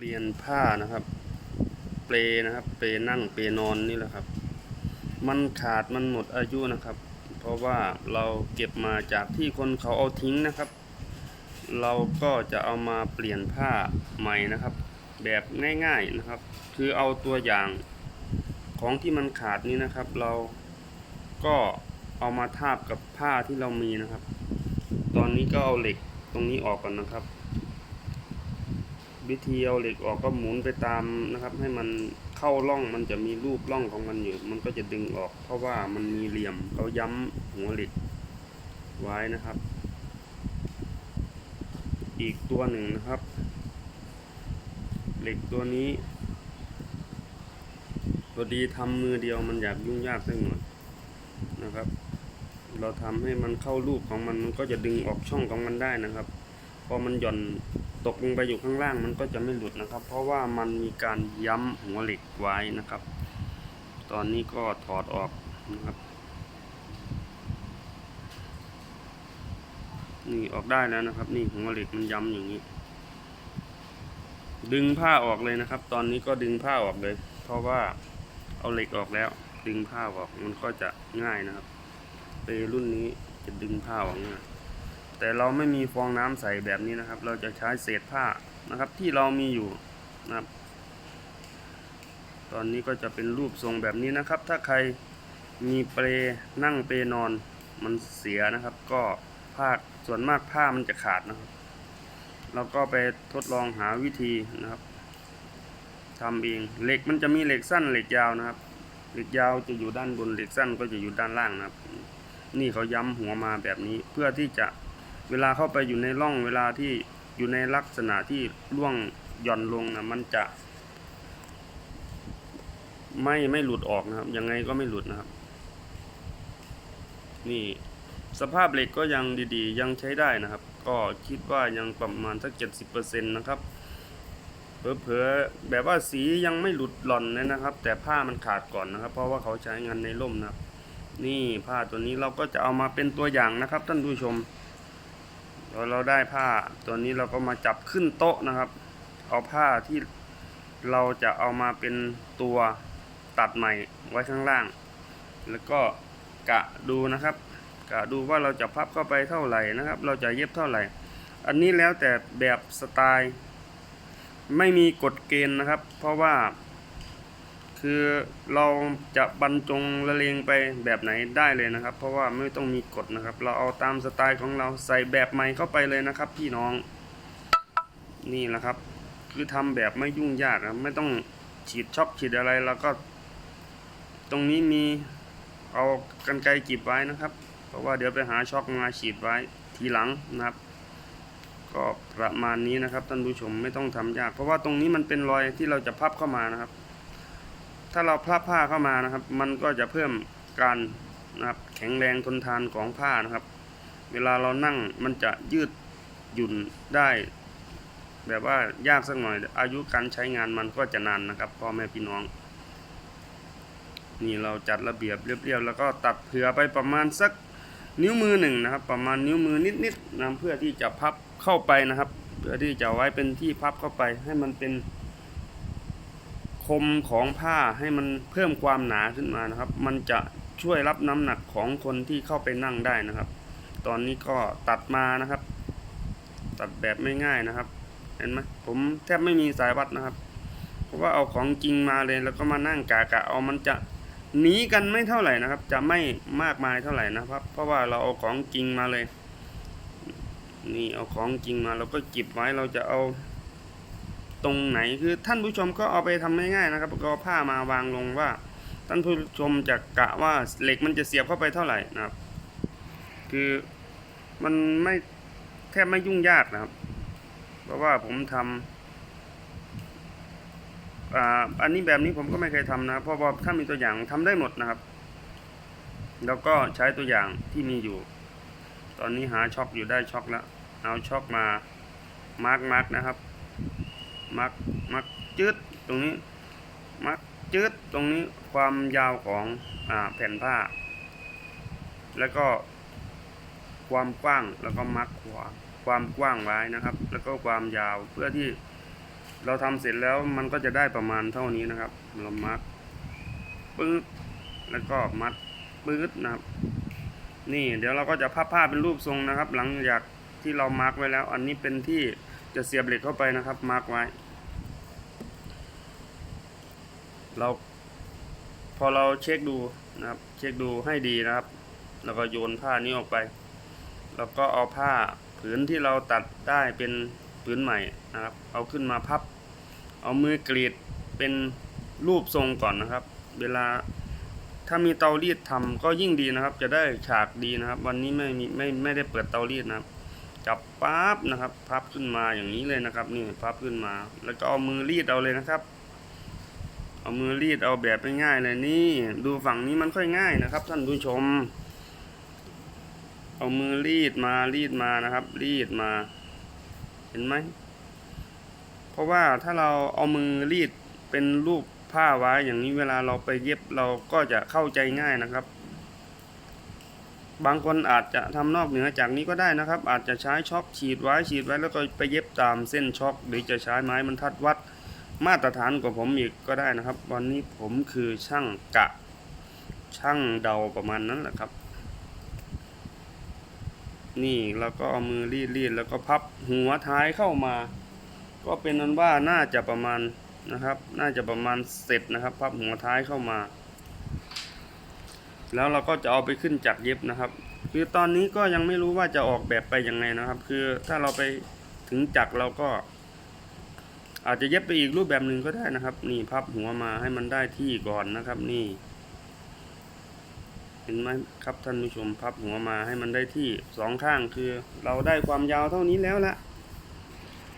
เปลี่ยนผ้านะครับ เปลนะครับ เปลนั่งเปลนอนนี่แหละครับ มันขาดมันหมดอายุนะครับ เพราะว่าเราเก็บมาจากที่คนเขาเอาทิ้งนะครับ เราก็จะเอามาเปลี่ยนผ้าใหม่นะครับ แบบง่ายๆนะครับ คือเอาตัวอย่างของที่มันขาดนี้นะครับ เราก็เอามาทาบกับผ้าที่เรามีนะครับ ตอนนี้ก็เอาเหล็กตรงนี้ออกก่อนนะครับ วิธีเอาเหล็กออกก็หมุนไปตามนะครับ ให้มันเข้าร่องมันจะมีรูปร่องของมันอยู่ มันก็จะดึงออก เพราะว่ามันมีเหลี่ยมเขาย้ำหัวเหล็กไว้นะครับ อีกตัวหนึ่งนะครับ เหล็กตัวนี้พอดีทำมือเดียวมันอยากยุ่งยากสักหน่อยนะครับ เราทำให้มันเข้ารูปของมันมันก็จะดึงออกช่องของมันได้นะครับ พอมันหย่อนตกลงไปอยู่ข้างล่างมันก็จะไม่หลุดนะครับ เพราะว่ามันมีการย้ำหัวเหล็กไว้นะครับ ตอนนี้ก็ถอดออกนะครับ นี่ออกได้แล้วนะครับ นี่หัวเหล็กมันย้ำอย่างนี้ ดึงผ้าออกเลยนะครับ ตอนนี้ก็ดึงผ้าออกเลย เพราะว่าเอาเหล็กออกแล้ว ดึงผ้าออกมันก็จะง่ายนะครับเปรุ่นนี้จะดึงผ้าออกง่าย แต่เราไม่มีฟองน้ำใส่แบบนี้นะครับ เราจะใช้เศษผ้านะครับ ที่เรามีอยู่นะครับ ตอนนี้ก็จะเป็นรูปทรงแบบนี้นะครับ ถ้าใครมีเปรนั่งเปรนอนมันเสียนะครับ ก็ผ้าส่วนมากผ้ามันจะขาดนะครับเราก็ไปทดลองหาวิธีนะครับทำเองเหล็กมันจะมีเหล็กสั้นเหล็กยาวนะครับ เหล็กยาวจะอยู่ด้านบนเหล็กสั้นก็จะอยู่ด้านล่างนะครับ นี่เขาย้ำหัวมาแบบนี้เพื่อที่จะ เวลาเข้าไปอยู่ในร่องเวลาที่อยู่ในลักษณะที่ร่วงหย่อนลงนะมันจะ ไม่ไม่หลุดออกนะครับ ยังไงก็ไม่หลุดนะครับ นี่สภาพเหล็กก็ยังดีๆ ยังใช้ได้นะครับ ก็คิดว่ายังประมาณสักเจ็ดสิบเปอร์เซ็นต์นะครับเผลอๆแบบว่าสียังไม่หลุดหล่อนเลยนะครับ แต่ผ้ามันขาดก่อนนะครับ เพราะว่าเขาใช้งานในร่มนะครับ นี่ผ้าตัวนี้เราก็จะเอามาเป็นตัวอย่างนะครับ ท่านผู้ชม พอเราได้ผ้าตัวนี้เราก็มาจับขึ้นโต๊ะนะครับ เอาผ้าที่เราจะเอามาเป็นตัวตัดใหม่ไว้ข้างล่าง แล้วก็กะดูนะครับ กะดูว่าเราจะพับเข้าไปเท่าไหร่นะครับ เราจะเย็บเท่าไหร่ อันนี้แล้วแต่แบบสไตล์ ไม่มีกฎเกณฑ์นะครับ เพราะว่า คือเราจะบรรจงละเลงไปแบบไหนได้เลยนะครับ เพราะว่าไม่ต้องมีกฎนะครับ เราเอาตามสไตล์ของเราใส่แบบใหม่เข้าไปเลยนะครับ พี่น้องนี่แหละครับ คือทำแบบไม่ยุ่งยากนะไม่ต้องฉีดช็อกฉีดอะไรแล้วก็ ตรงนี้มีเอากันไกรจีบไว้นะครับ เพราะว่าเดี๋ยวไปหาช็อกมาฉีดไว้ทีหลังนะครับ ก็ประมาณนี้นะครับท่านผู้ชมไม่ต้องทำยาก เพราะว่าตรงนี้มันเป็นรอยที่เราจะพับเข้ามานะครับ ถ้าเราพับผ้าเข้ามานะครับ มันก็จะเพิ่มการนะครับแข็งแรงทนทานของผ้านะครับ เวลาเรานั่งมันจะยืดหยุ่นได้ แบบว่ายากสักหน่อย อายุการใช้งานมันก็จะนานนะครับพ่อแม่พี่น้อง นี่เราจัดระเบียบเรียบๆแล้วก็ตัดเผื่อไปประมาณสักนิ้วมือหนึ่งนะครับ ประมาณนิ้วมือนิดๆนะเพื่อที่จะพับเข้าไปนะครับ เพื่อที่จะไว้เป็นที่พับเข้าไปให้มันเป็น คมของผ้าให้มันเพิ่มความหนาขึ้นมานะครับ มันจะช่วยรับน้ำหนักของคนที่เข้าไปนั่งได้นะครับ ตอนนี้ก็ตัดมานะครับ ตัดแบบไม่ง่ายนะครับ เห็นไหมผมแทบไม่มีสายวัดนะครับ เพราะว่าเอาของจริงมาเลยแล้วก็มานั่งกะกะเอามันจะหนีกันไม่เท่าไหร่นะครับ จะไม่มากมายเท่าไหร่นะครับ เพราะว่าเราเอาของจริงมาเลย นี่เอาของจริงมาเราก็จิบไว้เราจะเอา ตรงไหนคือท่านผู้ชมก็เอาไปทำง่ายๆนะครับก็ผ้ามาวางลงว่า ท่านผู้ชมจะกะว่าเหล็กมันจะเสียบเข้าไปเท่าไหร่นะครับ คือมันไม่แทบไม่ยุ่งยากนะครับ เพราะว่าผมทำอ่าอันนี้แบบนี้ผมก็ไม่เคยทำนะเพราะว่าถ้ามีตัวอย่างทำได้หมดนะครับ แล้วก็ใช้ตัวอย่างที่มีอยู่ ตอนนี้หาช็อคอยู่ได้ช็อคแล้วเอาช็อคมามาร์กมาร์กนะครับ มาร์กมาร์กจืดตรงนี้มาร์กจืดตรงนี้ความยาวของอ่าแผ่นผ้า แล้วก็ความกว้างแล้วก็มาร์กขวาความกว้างไว้นะครับ แล้วก็ความยาวเพื่อที่เราทำเสร็จแล้วมันก็จะได้ประมาณเท่านี้นะครับ เรามาร์กปึ๊บแล้วก็มัดปึ๊ดนะครับ นี่เดี๋ยวเราก็จะพับผ้าเป็นรูปทรงนะครับ หลังจากที่เรามาร์กไว้แล้ว อันนี้เป็นที่ จะเสียบเหล็กเข้าไปนะครับ มาร์กไว้ เราพอเราเช็คดูนะครับ เช็คดูให้ดีนะครับ แล้วก็โยนผ้านี้ออกไป แล้วก็เอาผ้าผืนที่เราตัดได้เป็นผืนใหม่นะครับ เอาขึ้นมาพับ เอามือกรีดเป็นรูปทรงก่อนนะครับ เวลาถ้ามีเตารีดทำก็ยิ่งดีนะครับ จะได้ฉากดีนะครับ วันนี้ไม่มีไม่ไม่ได้เปิดเตารีดนะครับ จับปั๊บนะครับ พับขึ้นมาอย่างนี้เลยนะครับ นี่พับขึ้นมา แล้วก็เอามือรีดเอาเลยนะครับ เอามือรีดเอาแบบง่ายๆเลยนี่ ดูฝั่งนี้มันค่อยง่ายนะครับ ท่านผู้ชม เอามือรีดมารีดมานะครับ รีดมา เห็นไหมเพราะว่าถ้าเราเอามือรีดเป็นรูปผ้าไว้อย่างนี้เวลาเราไปเย็บเราก็จะเข้าใจง่ายนะครับ บางคนอาจจะทำนอกเหนือจากนี้ก็ได้นะครับ อาจจะใช้ช็อคฉีดไว้ฉีดไว้แล้วก็ไปเย็บตามเส้นช็อคหรือจะใช้ไม้บรรทัดวัดมาตรฐานกว่าผมอีกก็ได้นะครับ วันนี้ผมคือช่างกะช่างเดาประมาณนั้นแหละครับ นี่แล้วก็เอามือรีดรีดแล้วก็พับหัวท้ายเข้ามา ก็เป็นนั้นว่าน่าจะประมาณนะครับ น่าจะประมาณเสร็จนะครับ พับหัวท้ายเข้ามา แล้วเราก็จะเอาไปขึ้นจักรเย็บนะครับ คือตอนนี้ก็ยังไม่รู้ว่าจะออกแบบไปยังไงนะครับ คือถ้าเราไปถึงจักรเราก็ อาจจะเย็บไปอีกรูปแบบหนึ่งก็ได้นะครับ นี่พับหัวมาให้มันได้ที่ก่อนนะครับนี่ เห็นไหมครับท่านผู้ชมพับหัวมาให้มันได้ที่สองข้างคือ เราได้ความยาวเท่านี้แล้วละ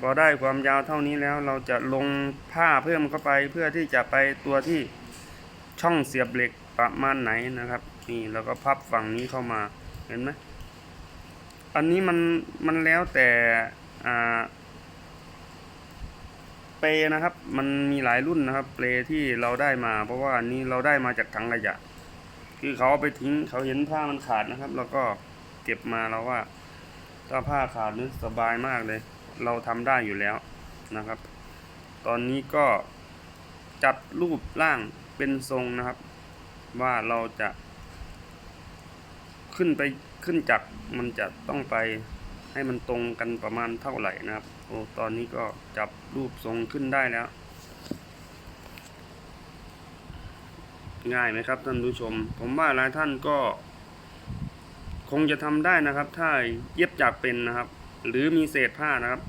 พอได้ความยาวเท่านี้แล้ว เราจะลงผ้าเพิ่มเข้าไปเพื่อที่จะไปตัวที่ช่องเสียบเหล็ก ประมาณไหนนะครับ นี่แล้วก็พับฝั่งนี้เข้ามาเห็นไหมอันนี้มันมันแล้วแต่อ่าเปนะครับ มันมีหลายรุ่นนะครับเปรที่เราได้มา เพราะว่าอันนี้เราได้มาจากถังขยะ คือเขาเอาไปทิ้งเขาเห็นผ้ามันขาดนะครับ แล้วก็เก็บมาเราว่าถ้าผ้าขาดนี่สบายมากเลย เราทำได้อยู่แล้วนะครับ ตอนนี้ก็จัดรูปร่างเป็นทรงนะครับ ว่าเราจะขึ้นไปขึ้นจักมันจะต้องไปให้มันตรงกันประมาณเท่าไหร่นะครับ โอ้ตอนนี้ก็จับรูปทรงขึ้นได้แล้ว ง่ายไหมครับท่านผู้ชม ผมว่าหลายท่านก็ คงจะทำได้นะครับ ถ้าเย็บจากเป็นนะครับ หรือมีเศษผ้านะครับ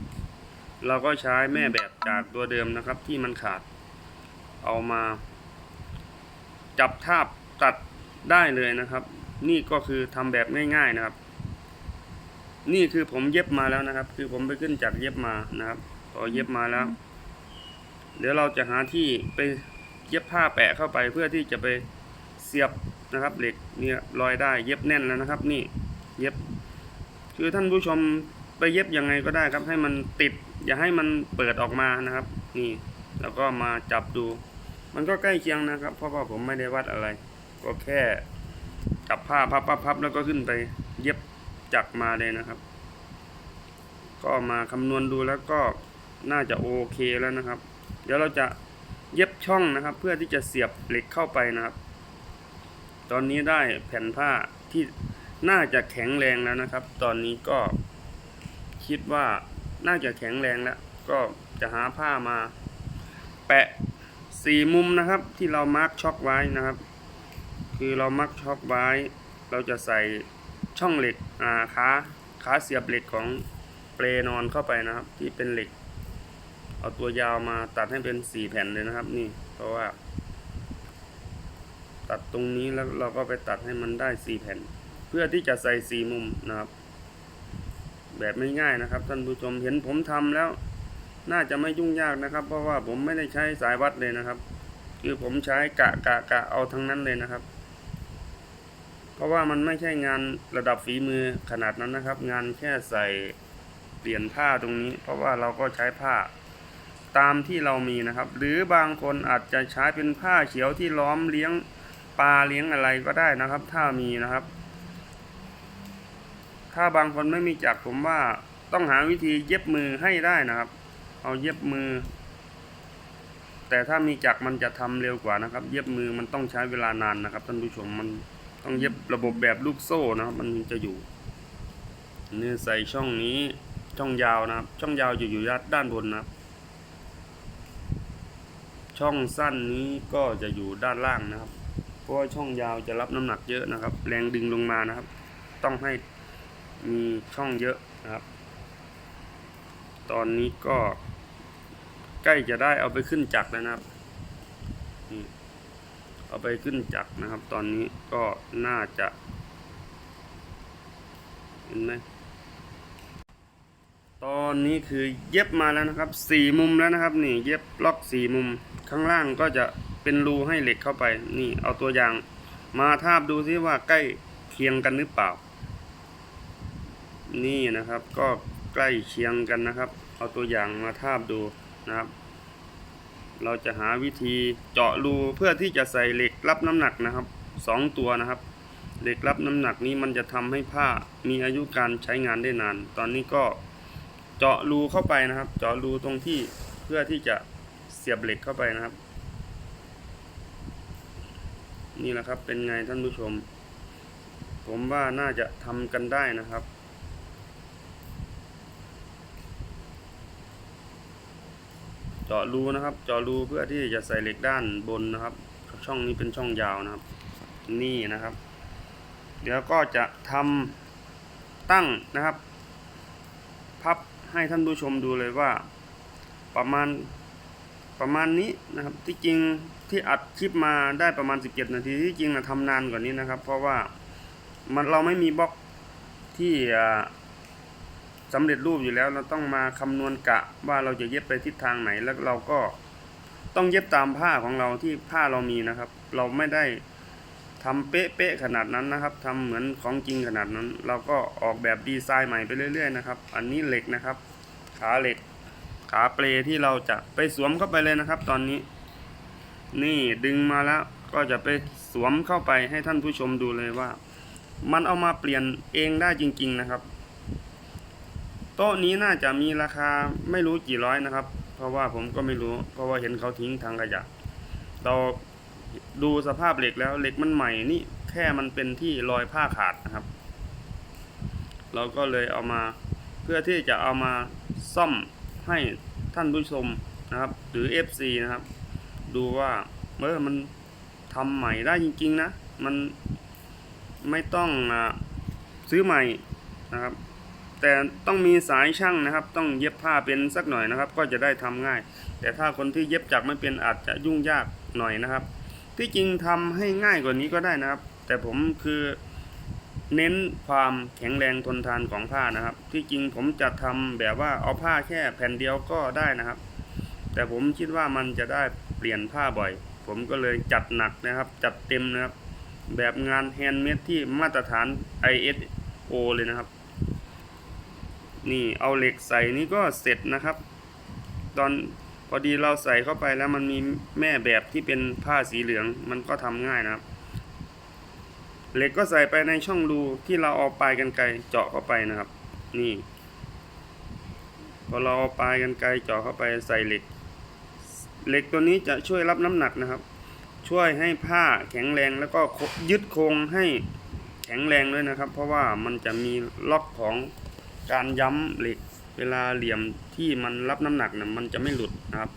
เราก็ใช้แม่แบบจากตัวเดิมนะครับ ที่มันขาด เอามา จับทาบ ตัดได้เลยนะครับ นี่ก็คือทำแบบง่ายๆนะครับ นี่คือผมเย็บมาแล้วนะครับ คือผมไปขึ้นจากเย็บมานะครับพอเย็บมาแล้ว เดี๋ยวเราจะหาที่ไปเย็บผ้าแปะเข้าไปเพื่อที่จะไปเสียบนะครับ เหล็กเนี่ยรอยได้เย็บแน่นแล้วนะครับ นี่เย็บ คือท่านผู้ชมไปเย็บยังไงก็ได้ครับ ให้มันติด อย่าให้มันเปิดออกมานะครับ นี่ แล้วก็มาจับดู มันก็ใกล้เคียงนะครับ เพราะว่าผมไม่ได้วัดอะไร ก็แค่จับผ้าพับพับพับแล้วก็ขึ้นไปเย็บจักมาเลยนะครับ ก็มาคำนวณดูแล้วก็น่าจะโอเคแล้วนะครับ เดี๋ยวเราจะเย็บช่องนะครับ เพื่อที่จะเสียบเหล็กเข้าไปนะครับ ตอนนี้ได้แผ่นผ้าที่น่าจะแข็งแรงแล้วนะครับ ตอนนี้ก็คิดว่าน่าจะแข็งแรงแล้ว ก็จะหาผ้ามา แปะสี่มุมนะครับ ที่เรามาร์กช็อกไว้นะครับ คือเรามาร์กช็อกไว้ เราจะใส่ช่องเหล็กอ่าขาขาเสียบเหล็กของเปลนอนเข้าไปนะครับ ที่เป็นเหล็ก เอาตัวยาวมาตัดให้เป็นสี่แผ่นเลยนะครับ นี่เพราะว่า ตัดตรงนี้แล้วเราก็ไปตัดให้มันได้สี่แผ่น เพื่อที่จะใส่สี่มุมนะครับ แบบไม่ง่ายนะครับ ท่านผู้ชมเห็นผมทำแล้ว น่าจะไม่ยุ่งยากนะครับ เพราะว่าผมไม่ได้ใช้สายวัดเลยนะครับ คือผมใช้กะกะกะเอาทั้งนั้นเลยนะครับ เพราะว่ามันไม่ใช่งานระดับฝีมือขนาดนั้นนะครับ งานแค่ใส่เปลี่ยนผ้าตรงนี้ เพราะว่าเราก็ใช้ผ้าตามที่เรามีนะครับ หรือบางคนอาจจะใช้เป็นผ้าเขียวที่ล้อมเลี้ยงปลาเลี้ยงอะไรก็ได้นะครับ ถ้ามีนะครับ ถ้าบางคนไม่มีจักรผมว่าต้องหาวิธีเย็บมือให้ได้นะครับ เอาเย็บมือ แต่ถ้ามีจักรมันจะทำเร็วกว่านะครับ เย็บมือมันต้องใช้เวลานานนะครับท่านผู้ชมมัน ต้องเย็บระบบแบบลูกโซ่นะครับมันจะอยู่นี่ใส่ช่องนี้ช่องยาวนะครับ ช่องยาวอยู่อยู่ด้านบนนะครับช่องสั้นนี้ก็จะอยู่ด้านล่างนะครับ เพราะว่าช่องยาวจะรับน้ำหนักเยอะนะครับ แรงดึงลงมานะครับ ต้องให้มีช่องเยอะนะครับ ตอนนี้ก็ใกล้จะได้เอาไปขึ้นจักรแล้วนะครับ เอาไปขึ้นจักรนะครับ ตอนนี้ก็น่าจะ เห็นไหมตอนนี้คือเย็บมาแล้วนะครับสี่มุมแล้วนะครับ นี่เย็บล็อกสี่มุมข้างล่างก็จะเป็นรูให้เหล็กเข้าไป นี่เอาตัวอย่างมาทาบดูซิว่าใกล้เคียงกันหรือเปล่า นี่นะครับก็ใกล้เคียงกันนะครับ เอาตัวอย่างมาทาบดูนะครับ เราจะหาวิธีเจาะรูเพื่อที่จะใส่เหล็กรับน้ำหนักนะครับสองตัวนะครับ เหล็กรับน้ำหนักนี้มันจะทำให้ผ้ามีอายุการใช้งานได้นาน ตอนนี้ก็เจาะรูเข้าไปนะครับ เจาะรูตรงที่เพื่อที่จะเสียบเหล็กเข้าไปนะครับ นี่แหละครับเป็นไงท่านผู้ชม ผมว่าน่าจะทำกันได้นะครับ เจาะรูนะครับ เจาะรูเพื่อที่จะใส่เหล็กด้านบนนะครับ ช่องนี้เป็นช่องยาวนะครับ นี่นะครับ เดี๋ยวก็จะทำตั้งนะครับ พับให้ท่านผู้ชมดูเลยว่า ประมาณประมาณนี้นะครับ ที่จริงที่อัดคลิปมาได้ประมาณ 17 นาทีที่จริงนะทำนานกว่านี้นะครับ เพราะว่ามันเราไม่มีบล็อกที่ อ่าสำเร็จรูปอยู่แล้วเราต้องมาคำนวณกะว่าเราจะเย็บไปทิศทางไหนแล้วเราก็ต้องเย็บตามผ้าของเราที่ผ้าเรามีนะครับ เราไม่ได้ทำเป๊ะๆขนาดนั้นนะครับทำเหมือนของจริงขนาดนั้น เราก็ออกแบบดีไซน์ใหม่ไปเรื่อย ๆ นะครับ อันนี้เหล็กนะครับ ขาเหล็ก ขาเปลที่เราจะไปสวมเข้าไปเลยนะครับ ตอนนี้ นี่ดึงมาแล้วก็จะไปสวมเข้าไปให้ท่านผู้ชมดูเลยว่า มันเอามาเปลี่ยนเองได้จริง ๆ นะครับ โต๊ะนี้น่าจะมีราคาไม่รู้กี่ร้อยนะครับ เพราะว่าผมก็ไม่รู้ เพราะว่าเห็นเขาทิ้งทางขยะเราดูสภาพเหล็กแล้วเหล็กมันใหม่นี่แค่มันเป็นที่รอยผ้าขาดนะครับ เราก็เลยเอามาเพื่อที่จะเอามาซ่อมให้ท่านผู้ชมนะครับ หรือ FC นะครับ ดูว่าเมื่อมันทำใหม่ได้จริง ๆ นะ มันไม่ต้องอซื้อใหม่นะครับ แต่ต้องมีสายช่างนะครับ ต้องเย็บผ้าเป็นสักหน่อยนะครับ ก็จะได้ทำง่าย แต่ถ้าคนที่เย็บจักไม่เป็นอาจจะยุ่งยากหน่อยนะครับ ที่จริงทำให้ง่ายกว่านี้ก็ได้นะครับ แต่ผมคือเน้นความแข็งแรงทนทานของผ้านะครับ ที่จริงผมจะทำแบบว่าเอาผ้าแค่แผ่นเดียวก็ได้นะครับ แต่ผมคิดว่ามันจะได้เปลี่ยนผ้าบ่อย ผมก็เลยจัดหนักนะครับ จัดเต็มนะครับ แบบงานแฮนด์เมดที่มาตรฐาน ISO เลยนะครับ นี่เอาเหล็กใส่นี่ก็เสร็จนะครับ ตอนพอดีเราใส่เข้าไปแล้วมันมีแม่แบบที่เป็นผ้าสีเหลืองมันก็ทำง่ายนะครับ เหล็กก็ใส่ไปในช่องรูที่เราเอาปลายกันไกเจาะเข้าไปนะครับ นี่ พอเราเอาปลายกันไกเจาะเข้าไปใส่เหล็ก เหล็กตัวนี้จะช่วยรับน้ำหนักนะครับ ช่วยให้ผ้าแข็งแรงแล้วก็ยึดโครงให้แข็งแรงด้วยนะครับ เพราะว่ามันจะมีล็อกของ การย้ำเหล็กเวลาเหลี่ยมที่มันรับน้ำหนักนะมันจะไม่หลุดนะครับ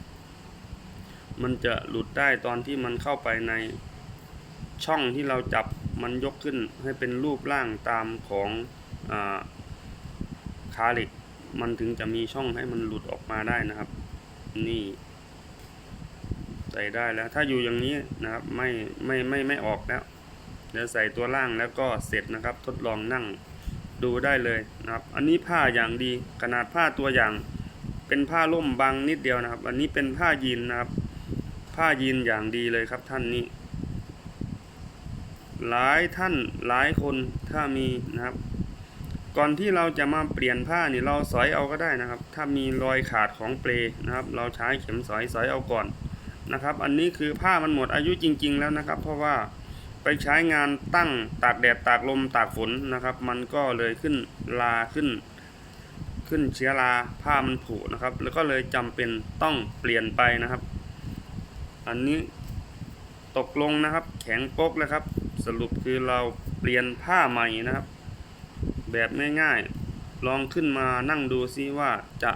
มันจะหลุดได้ตอนที่มันเข้าไปในช่องที่เราจับมันยกขึ้นให้เป็นรูปร่างตามของอาขาเหล็ก มันถึงจะมีช่องให้มันหลุดออกมาได้นะครับ นี่ใส่ได้แล้วถ้าอยู่อย่างนี้นะครับไม่ไม่ไม่ไม่ออกแล้วเดี๋ยวใส่ตัวล่างแล้วก็เสร็จนะครับ ทดลองนั่ง ดูได้เลยนะครับ อันนี้ผ้าอย่างดีขนาดผ้าตัวอย่างเป็นผ้าล่มบางนิดเดียวนะครับ อันนี้เป็นผ้ายีนนะครับ ผ้ายีนอย่างดีเลยครับท่านนี้ หลายท่านหลายคนถ้ามีนะครับ ก่อนที่เราจะมาเปลี่ยนผ้านี่เราสอยเอาก็ได้นะครับ ถ้ามีรอยขาดของเปลนะครับ เราใช้เข็มสอยสอยเอาก่อนนะครับ อันนี้คือผ้ามันหมดอายุจริง ๆ แล้วนะครับ เพราะว่า ไปใช้งานตั้งตากแดดตากลมตากฝนนะครับ มันก็เลยขึ้นลาขึ้น ขึ้นเชื้อราผ้ามันผุนะครับ แล้วก็เลยจำเป็นต้องเปลี่ยนไปนะครับ อันนี้ตกลงนะครับ แข็งโป๊กแล้วครับ สรุปคือเราเปลี่ยนผ้าใหม่นะครับ แบบง่ายๆลองขึ้นมานั่งดูซิว่าจะ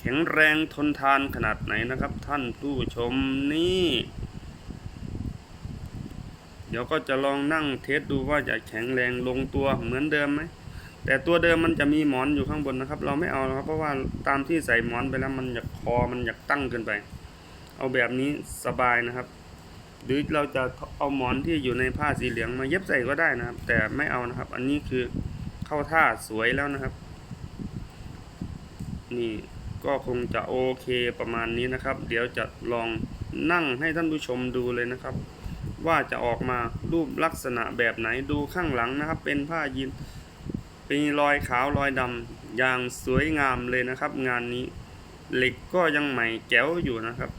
แข็งแรงทนทานขนาดไหนนะครับ ท่านผู้ชมนี่ เดี๋ยวก็จะลองนั่งเทสดูว่าจะแข็งแรงลงตัวเหมือนเดิมไหมแต่ตัวเดิมมันจะมีหมอนอยู่ข้างบนนะครับ เราไม่เอาครับเพราะว่าตามที่ใส่หมอนไปแล้วมันอยากคอมันอยากตั้งเกินไป เอาแบบนี้สบายนะครับ หรือเราจะเอาหมอนที่อยู่ในผ้าสีเหลืองมาเย็บใส่ก็ได้นะครับ แต่ไม่เอานะครับ อันนี้คือเข้าท่าสวยแล้วนะครับ นี่ก็คงจะโอเคประมาณนี้นะครับ เดี๋ยวจะลองนั่งให้ท่านผู้ชมดูเลยนะครับ ว่าจะออกมารูปลักษณะแบบไหนดูข้างหลังนะครับ เป็นผ้ายีนเป็นรอยขาวรอยดำอย่างสวยงามเลยนะครับ งานนี้เหล็กก็ยังใหม่แจ๋วอยู่นะครับ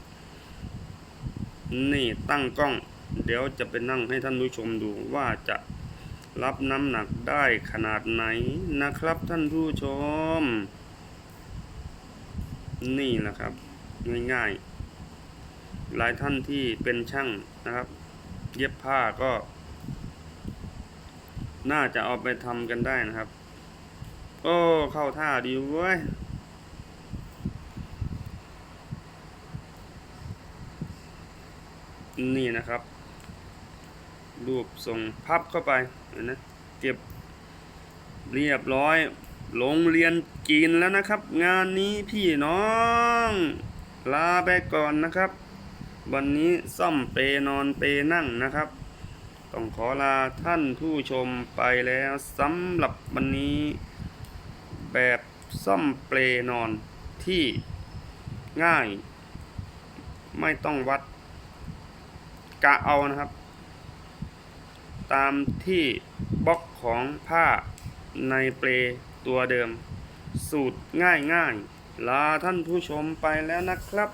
นี่ตั้งกล้อง เดี๋ยวจะไปนั่งให้ท่านผู้ชมดูว่าจะรับน้ำหนักได้ขนาดไหนนะครับท่านผู้ชม นี่แหละครับ ง่ายๆ หลายท่านที่เป็นช่างนะครับ เย็บผ้าก็ น่าจะเอาไปทำกันได้นะครับ โอ้เข้าท่าดีเว้ยนี่นะครับ รูปทรงพับเข้าไปเห็นนะเก็บเรียบร้อยโรงเรียนจีนแล้วนะครับ งานนี้พี่น้อง ลาไปก่อนนะครับ วันนี้ซ่อมเปนอนเปนั่งนะครับ ต้องขอลาท่านผู้ชมไปแล้วสำหรับวันนี้แบบซ่อมเปลนอนที่ง่าย ไม่ต้องวัดกะเอานะครับ ตามที่บล็อกของผ้าในเปลตัวเดิม สูตรง่ายๆ ลาท่านผู้ชมไปแล้วนะครับ